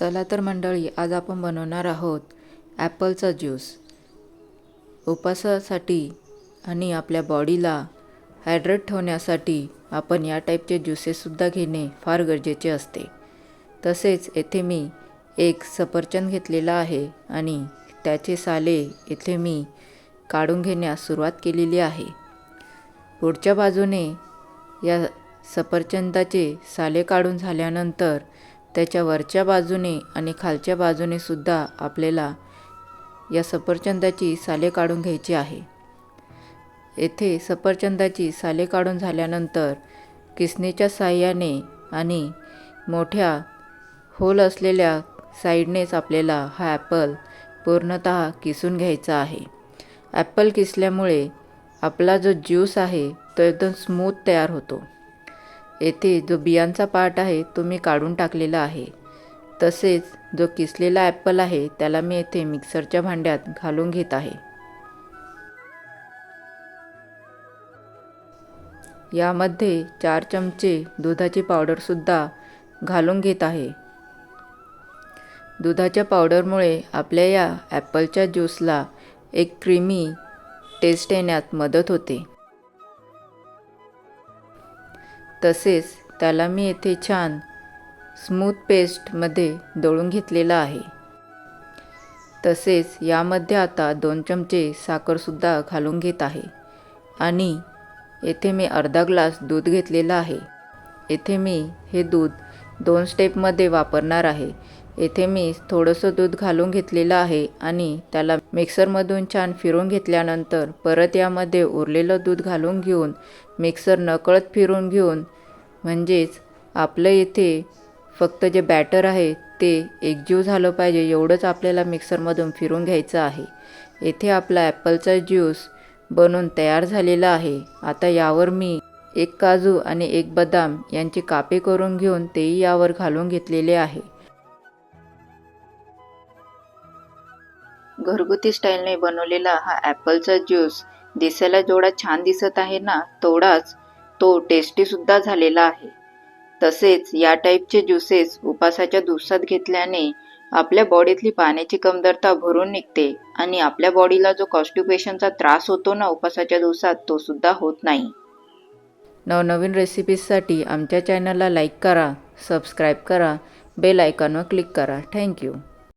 चला तर मंडळी आज आपण बनवणार आहोत ॲपलचा ज्यूस. उपासासाठी आणि आपल्या बॉडीला हायड्रेट ठेवण्यासाठी आपण या टाईपचे ज्युसेससुद्धा घेणे फार गरजेचे असते. तसेच येथे मी एक सफरचंद घेतलेला आहे आणि त्याचे साले येथे मी काढून घेण्यास सुरुवात केलेली आहे. पुढच्या बाजूने या सफरचंदाचे साले काढून झाल्यानंतर त्याच्या वरच्या बाजूने आणि खालच्या बाजूने सुद्धा आपल्याला या सफरचंदाची साले काढून घ्यायची आहे. येथे सफरचंदाची साले काढून झाल्यानंतर किसनेच्या साह्याने आणि मोठ्या होल असलेल्या साईडनेच आपल्याला हा ॲपल पूर्णतः किसून घ्यायचा आहे. ॲपल किसल्यामुळे आपला जो ज्यूस आहे तो एकदम स्मूथ तयार होतो. येथे जो बियांचा पार्ट आहे तो मी काढून टाकलेला आहे. तसेच जो किसलेला ॲपल आहे त्याला मी येथे मिक्सरच्या भांड्यात घालून घेत आहे. यामध्ये चार चमचे दुधाची पावडरसुद्धा घालून घेत आहे. दुधाच्या पावडरमुळे आपल्या या ॲपलच्या ज्यूसला एक क्रीमी टेस्ट येण्यात मदत होते. तसेच त्याला मी येथे छान स्मूथ पेस्टमध्ये दळून घेतलेला आहे. तसेच यामध्ये आता दोन चमचे साखरसुद्धा घालून घेत आहे. आणि येथे मी अर्धा ग्लास दूध घेतलेला आहे. येथे मी हे दूध दोन स्टेपमध्ये वापरणार आहे. येथे मी थोडंसं दूध घालून घेतलेलं आहे आणि त्याला मिक्सरमधून छान फिरून घेतल्यानंतर परत यामध्ये उरलेलं दूध घालून घेऊन मिक्सर नकळत फिरून घेऊन म्हणजेच आपलं येथे फक्त जे बॅटर आहे ते एकजीव झालं पाहिजे एवढंच आपल्याला मिक्सरमधून फिरून घ्यायचं आहे. येथे आपला ॲपलचा ज्यूस बनून तयार झालेला आहे. आता यावर मी एक काजू आणि एक बदाम यांची कापे करून घेऊन तेही यावर घालून घेतलेले आहे. घरगुती स्टाईलने बनवलेला हा ॲपलचा ज्यूस दिसायला जेवढा छान दिसत आहे ना तेवढाच तो टेस्टीसुद्धा झालेला आहे. तसेच या टाईपचे ज्युसेस उपासाच्या दिवसात घेतल्याने आपल्या बॉडीतली पाण्याची कमतरता भरून निघते आणि आपल्या बॉडीला जो कॉन्स्टिपेशनचा त्रास होतो ना उपासाच्या दिवसात तो सुद्धा होत नाही. नवनवीन रेसिपीजसाठी आमच्या चॅनलला लाईक करा सबस्क्राईब करा बेल आयकॉनवर क्लिक करा. थँक्यू